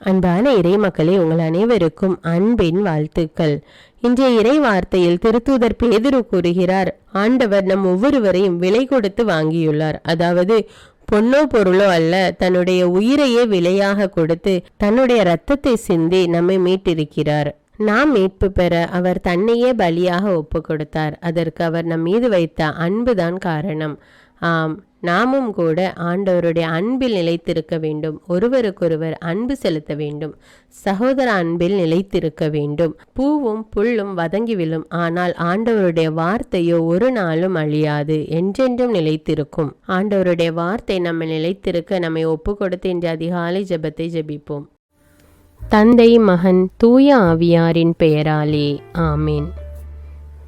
அன்பான இறை மக்களே உங்கள் அனைவருக்கும் அன்பின் வாழ்த்துக்கள். இன்றைய இறை வார்த்தையில் திருத்தூதர் பேதுரு கூறுகிறார் ஆண்டவர் நம் ஒவ்வொருவரையும் விலை கொடுத்து வாங்கியுள்ளார். அதாவது பொன்னோ பொருளோ அல்ல தன்னுடைய உயிரையே விலையாக கொடுத்து தன்னுடைய இரத்தத்தை சிந்தி நம்மை மீட்டிருக்கிறார். நாம் மீட்பு பெற அவர் தன்னையே பலியாக ஒப்பு கொடுத்தார் அதற்கு அவர் நம் மீது வைத்த அன்புதான் காரணம். ஆம். நாமும் கூட ஆண்டவருடைய அன்பில் நிலைத்திருக்க வேண்டும். ஒருவருக்கொருவர் அன்பு செலுத்த வேண்டும். சகோதர அன்பில் நிலைத்திருக்க வேண்டும். பூவும் புல்லும் வதங்கி விழும். ஆனால் ஆண்டவருடைய வார்த்தையோ ஒரு நாளும் அழியாது. என்றென்றும் நிலைத்திருக்கும். ஆண்டவருடைய வார்த்தை நம்ம நிலைத்திருக்க நம்மை ஒப்பு கொடுத்து இன்று அதிகாலை ஜெபத்தை ஜபிப்போம். தந்தை மகன் தூய ஆவியாரின் பெயராலே. ஆமீன்.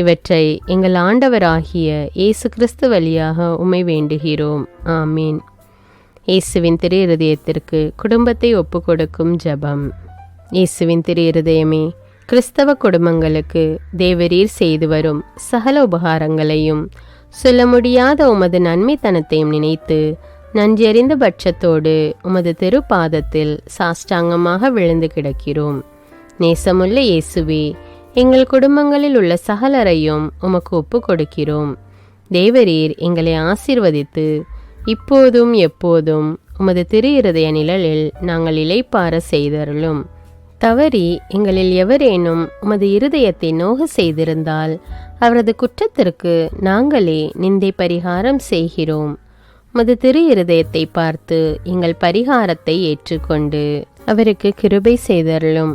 இவற்றை எங்கள் ஆண்டவராகிய இயேசு கிறிஸ்து வழியாக உமை வேண்டுகிறோம். ஆமீன். இயேசுவின் திரு இருதயத்திற்கு குடும்பத்தை ஒப்பு கொடுக்கும் ஜபம். இயேசுவின் திரு இருதயமே கிறிஸ்தவ குடும்பங்களுக்கு தேவரீர் செய்து வரும் சகல உபகாரங்களையும் சொல்ல முடியாத உமது நன்மைத்தனத்தையும் நினைத்து நன்றியறிந்த பட்சத்தோடு உமது திருப்பாதத்தில் சாஷ்டாங்கமாக விழுந்து கிடக்கிறோம். நேசமுள்ள இயேசுவே எங்கள் குடும்பங்களில் உள்ள சகலரையும் உமக்கு ஒப்பு கொடுக்கிறோம் தேவரீர் எங்களை ஆசீர்வதித்து இப்போதும் எப்போதும் உமது திரு இருதய நிழலில் நாங்கள் இலைப்பார செய்தருளும். தவறி எங்களில் எவரேனும் உமது இருதயத்தை நோக செய்திருந்தால் அவரது குற்றத்திற்கு நாங்களே நிந்தை பரிகாரம் செய்கிறோம். உமது திரு இருதயத்தை பார்த்து எங்கள் பரிகாரத்தை ஏற்றுக்கொண்டு அவருக்கு கிருபை செய்தருளும்.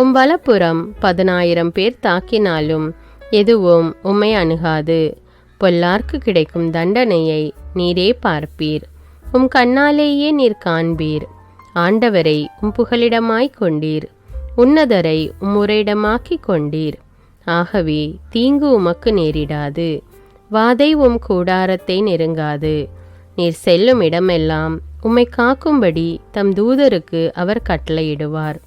உம் வலப்புறம் பதினாயிரம் பேர் தாக்கினாலும் எதுவும் உம்மை அணுகாது. பொல்லார்க்கு கிடைக்கும் தண்டனையை நீரே பார்ப்பீர். உம் கண்ணாலேயே நீர் காண்பீர். ஆண்டவரை உம் புகலிடமாய் கொண்டீர். உன்னதரை உம் உரையிடமாக்கிக் கொண்டீர். ஆகவே தீங்கு உமக்கு நேரிடாது. வாதை உம் கூடாரத்தை நெருங்காது. நீர் செல்லும் இடமெல்லாம் உம்மை காக்கும்படி தம் தூதருக்கு அவர் கட்டளையிடுவார்.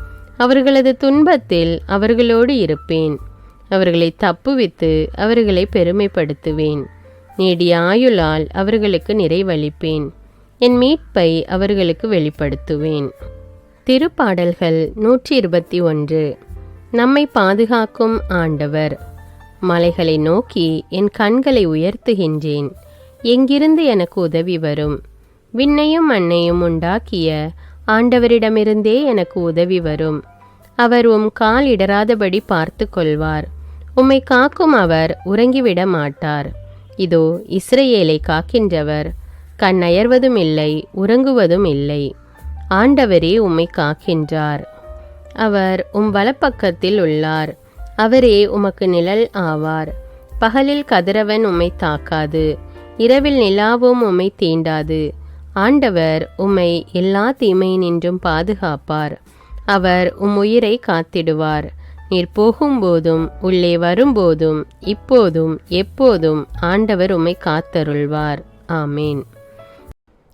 அவர்களது துன்பத்தில் அவர்களோடு இருப்பேன். அவர்களை தப்புவித்து அவர்களை பெருமைப்படுத்துவேன். நீடிய ஆயுளால் அவர்களுக்கு நிறைவளிப்பேன். என் மீட்பை அவர்களுக்கு வெளிப்படுத்துவேன். திருப்பாடல்கள் நூற்றி இருபத்தி ஒன்று நம்மை பாதுகாக்கும் ஆண்டவர். மலைகளை நோக்கி என் கண்களை உயர்த்துகின்றேன். எங்கிருந்து எனக்கு உதவி வரும்? விண்ணையும் மண்ணையும் உண்டாக்கிய ஆண்டவரிடமிருந்தே எனக்கு உதவி வரும். அவர் உம் கால் இடராதபடி பார்த்து கொள்வார். உம்மை காக்கும் அவர் உறங்கிவிட மாட்டார். இதோ இஸ்ரேலை காக்கின்றவர். கண் அயர்வதும் இல்லை உறங்குவதும் இல்லை. ஆண்டவரே உம்மை காக்கின்றார். அவர் உம் வலப்பக்கத்தில் உள்ளார். அவரே உமக்கு நிழல் ஆவார். பகலில் கதிரவன் உம்மை தாக்காது. இரவில் நிலாவும் உம்மை தீண்டாது. ஆண்டவர் உம்மை எல்லா தீமையினின்றும் பாதுகாப்பார். அவர் உம் உயிரை காத்திடுவார். நீர் போகும்போதும் உள்ளே வரும்போதும் இப்போதும் எப்போதும் ஆண்டவர் உம்மை காத்தருள்வார். ஆமேன்.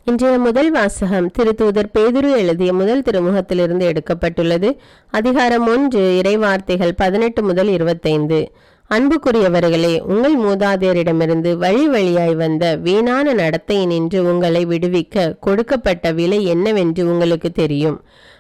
இன்றைய முதல் வாசகம் திருத்தூதர் பேதுரு எழுதிய முதல் திருமுகத்திலிருந்து எடுக்கப்பட்டுள்ளது. அதிகாரம் ஒன்று இறைவார்த்தைகள் பதினெட்டு முதல் இருபத்தைந்து. அன்புக்குரியவர்களே உங்கள் மூதாதையரிடமிருந்து வழி வழியாய் வந்த வீணான நடத்தையினின்று உங்களை விடுவிக்க கொடுக்கப்பட்ட விலை என்னவென்று உங்களுக்கு தெரியும்.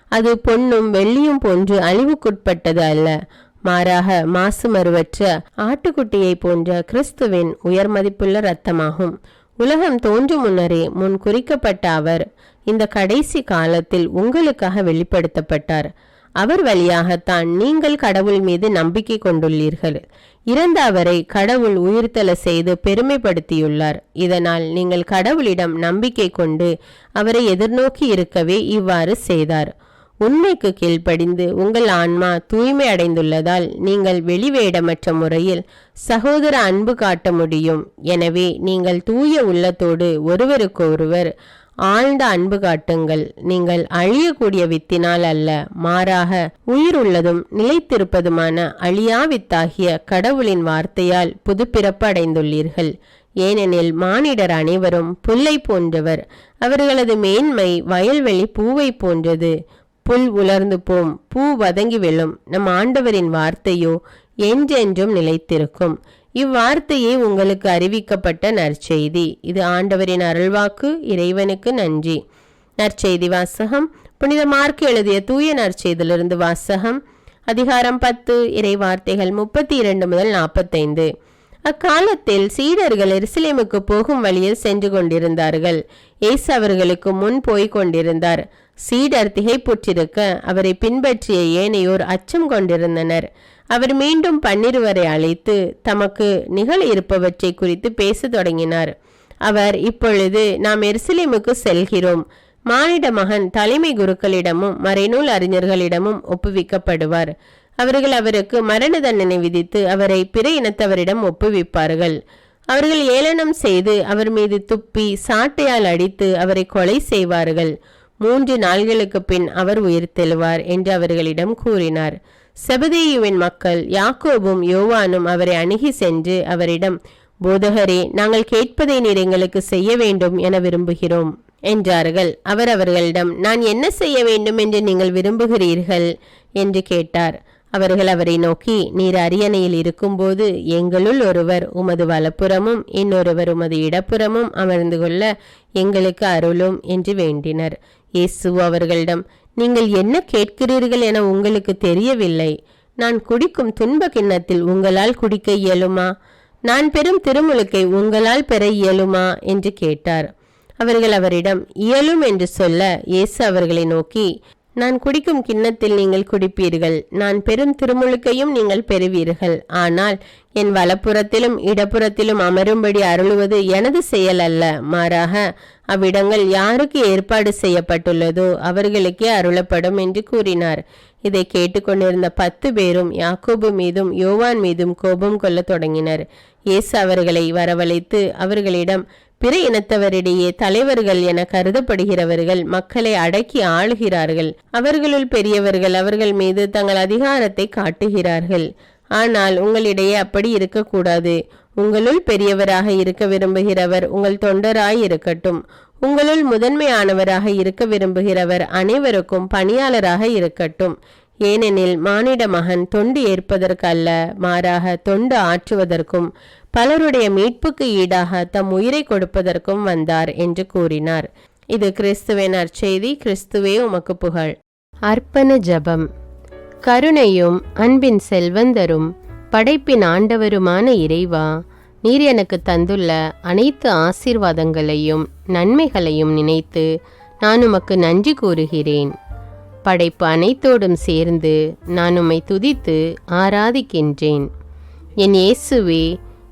அது பொன்னும் வெள்ளியும் போன்று அழிவுக்குட்பட்டது அல்ல. மாறாக மாசு மறுவற்ற ஆட்டுக்குட்டியை போன்ற கிறிஸ்துவின் உயர் மதிப்புள்ள இரத்தமாகும். உலகம் தோன்றும் முன்னரே முன் குறிக்கப்பட்ட அவர் இந்த கடைசி காலத்தில் உங்களுக்காக வெளிப்படுத்தப்பட்டார். அவர் வழியாகத்தான் நீங்கள் கடவுள் மீது நம்பிக்கை கொண்டுள்ளீர்கள். இறந்த அவரை கடவுள் உயிர்த்தல செய்து பெருமைப்படுத்தியுள்ளார். இதனால் நீங்கள் கடவுளிடம் நம்பிக்கை கொண்டு அவரை எதிர்நோக்கி இருக்கவே இவ்வாறு செய்தார். உண்மைக்கு கீழ்ப்படிந்து உங்கள் ஆன்மா தூய்மை அடைந்துள்ளதால் நீங்கள் வெளிவேடமற்ற முறையில் சகோதர அன்பு காட்ட முடியும். எனவே நீங்கள் தூய உள்ளத்தோடு ஒருவருக்கொருவர் ஆழ்ந்த அன்பு காட்டுங்கள். நீங்கள் அழியக்கூடிய வித்தினால் அல்ல மாறாக உயிர் உள்ளதும் நிலைத்திருப்பதுமான அழியா வித்தாகிய கடவுளின் வார்த்தையால் புதுப்பிறப்பு அடைந்துள்ளீர்கள் ஏனெனில் மானிடர் அனைவரும் புல்லை போன்றவர். அவர்களது மேன்மை வயல்வெளி பூவை போன்றது. புல் உலர்ந்து போம். பூ வதங்கி விழும் நம் ஆண்டவரின் வார்த்தையோ என்றென்றும் நிலைத்திருக்கும். இவ்வார்த்தையே உங்களுக்கு அறிவிக்கப்பட்ட நற்செய்தி. இது ஆண்டவரின் அருள்வாக்கு இறைவனுக்கு நன்றி. நற்செய்தி வாசகம். புனித மார்க் எழுதிய தூய நற்செய்தியிலிருந்து வாசகம். அதிகாரம் பத்து இறை வார்த்தைகள் முப்பத்தி இரண்டு முதல் நாற்பத்தைந்து. அக்காலத்தில் சீடர்கள் எருசலேமுக்கு போகும் வழியில் சென்று கொண்டிருந்தார்கள். ஏசு அவர்களுக்கு முன் போய்க் கொண்டிருந்தார். சீடர் திகைப்புற்றிருக்க அவரை பின்பற்றிய ஏனையோர் அச்சம் கொண்டிருந்தனர். அவர் மீண்டும் பன்னிருவரை அழைத்து தமக்கு நிகழ இருப்பவற்றை குறித்து பேசத் தொடங்கினார். அவர் இப்பொழுது நாம் எருசலேமுக்கு செல்கிறோம். மானிட மகன் தலைமை குருக்களிடமும் மறைநூல் அறிஞர்களிடமும் ஒப்புவிக்கப்படுவார். அவர்கள் அவருக்கு மரண தண்டனை விதித்து அவரை பிற இனத்தவரிடம் ஒப்புவிப்பார்கள். அவர்கள் ஏளனம் செய்து அவர் மீது துப்பி சாட்டையால் அடித்து அவரை கொலை செய்வார்கள். மூன்று நாள்களுக்கு பின் அவர் உயிர்த்தெழுவார் என்று அவர்களிடம் கூறினார். செபதேயுவின் மக்கள் யாக்கோபும் யோவானும் அவரை அணுகி சென்று அவரிடம் போதகரே நாங்கள் கேட்பதை நீர் எங்களுக்கு செய்ய வேண்டும் என விரும்புகிறோம் என்றார்கள். அவர் அவர்களிடம் நான் என்ன செய்ய வேண்டும் என்று நீங்கள் விரும்புகிறீர்கள்? என்று கேட்டார். அவர்கள் அவரை நோக்கி நீர் அரியணையில் இருக்கும்போது எங்களுள் ஒருவர் உமது வலப்புறமும் இன்னொருவர் உமது இடப்புறமும் அமர்ந்து கொள்ள எங்களுக்கு அருளும் என்று வேண்டினர். இயேசு அவர்களிடம் நீங்கள் என்ன கேட்கிறீர்கள் என உங்களுக்கு தெரியவில்லை. நான் குடிக்கும் துன்ப கிண்ணத்தில் உங்களால் குடிக்க இயலுமா? நான் பெறும் திருமுழுக்கை உங்களால் பெற இயலுமா? என்று கேட்டார். அவர்கள் அவரிடம் இயலும் என்று சொல்ல இயேசு அவர்களை நோக்கி நான் குடிக்கும் கிண்ணத்தில் நீங்கள் குடிப்பீர்கள். நான் பெரும் திருமுழுக்கையும் நீங்கள் பெறுவீர்கள். ஆனால் என் வலப்புறத்திலும் இடப்புறத்திலும் அமரும்படி அருளுவது எனது செயல் அல்ல. மாறாக அவ்விடங்கள் யாருக்கு ஏற்பாடு செய்யப்பட்டுள்ளதோ அவர்களுக்கே அருளப்படும் என்று கூறினார். இதை கேட்டுக்கொண்டிருந்த பத்து பேரும் யாக்கோபு மீதும் யோவான் மீதும் கோபம் கொள்ளத் தொடங்கினர். இயேசு அவர்களை வரவழைத்து அவர்களிடம் பிற இனத்தவரிடையே தலைவர்கள் என கருதப்படுகிறவர்கள் மக்களை அடக்கி ஆளுகிறார்கள். அவர்களுள் பெரியவர்கள் அவர்கள் மீது தங்கள் அதிகாரத்தை காட்டுகிறார்கள். ஆனால் உங்களிடையே அப்படி இருக்கக்கூடாது. உங்களுள் பெரியவராக இருக்க விரும்புகிறவர் உங்கள் தொண்டராய் இருக்கட்டும். உங்களுள் முதன்மையானவராக இருக்க விரும்புகிறவர் அனைவருக்கும் பணியாளராக இருக்கட்டும். ஏனெனில் மானிட மகன் தொண்டு ஏற்பதற்கு அல்ல மாறாக தொண்டு ஆற்றுவதற்கும் பலருடைய மீட்புக்கு ஈடாக தம் உயிரை கொடுப்பதற்கும் வந்தார் என்று கூறினார். இது கிறிஸ்துவின் நற்செய்தி கிறிஸ்துவே உமக்கு புகழ். அர்ப்பண ஜபம். கருணையும் அன்பின் செல்வந்தரும் படைப்பின் ஆண்டவருமான இறைவா நீர் எனக்கு தந்துள்ள அனைத்து ஆசீர்வாதங்களையும் நன்மைகளையும் நினைத்து நான் உமக்கு நன்றி கூறுகிறேன். படைப்பு அனைத்தோடும் சேர்ந்து நான் உம்மை துதித்து ஆராதிக்கின்றேன். என் இயேசுவே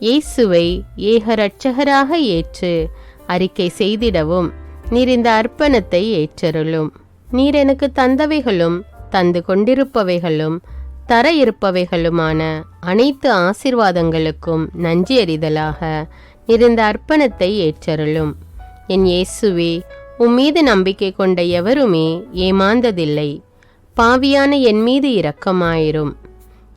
இயேசுவை ஏக இரட்சகராக ஏற்று அறிக்கை செய்திடவும் நீர் இந்த அர்ப்பணத்தை ஏற்றருளும். நீர் எனக்கு தந்தவைகளும் தந்து கொண்டிருப்பவைகளும் தர இருப்பவைகளுமான அனைத்து ஆசிர்வாதங்களுக்கும் நன்றி அறிதலாக அர்ப்பணத்தை ஏற்றருளும். என் இயேசுவே உம்மீது நம்பிக்கை கொண்ட எவருமே ஏமாந்ததில்லை. பாவியான என் மீது இரக்கமாயிரும்.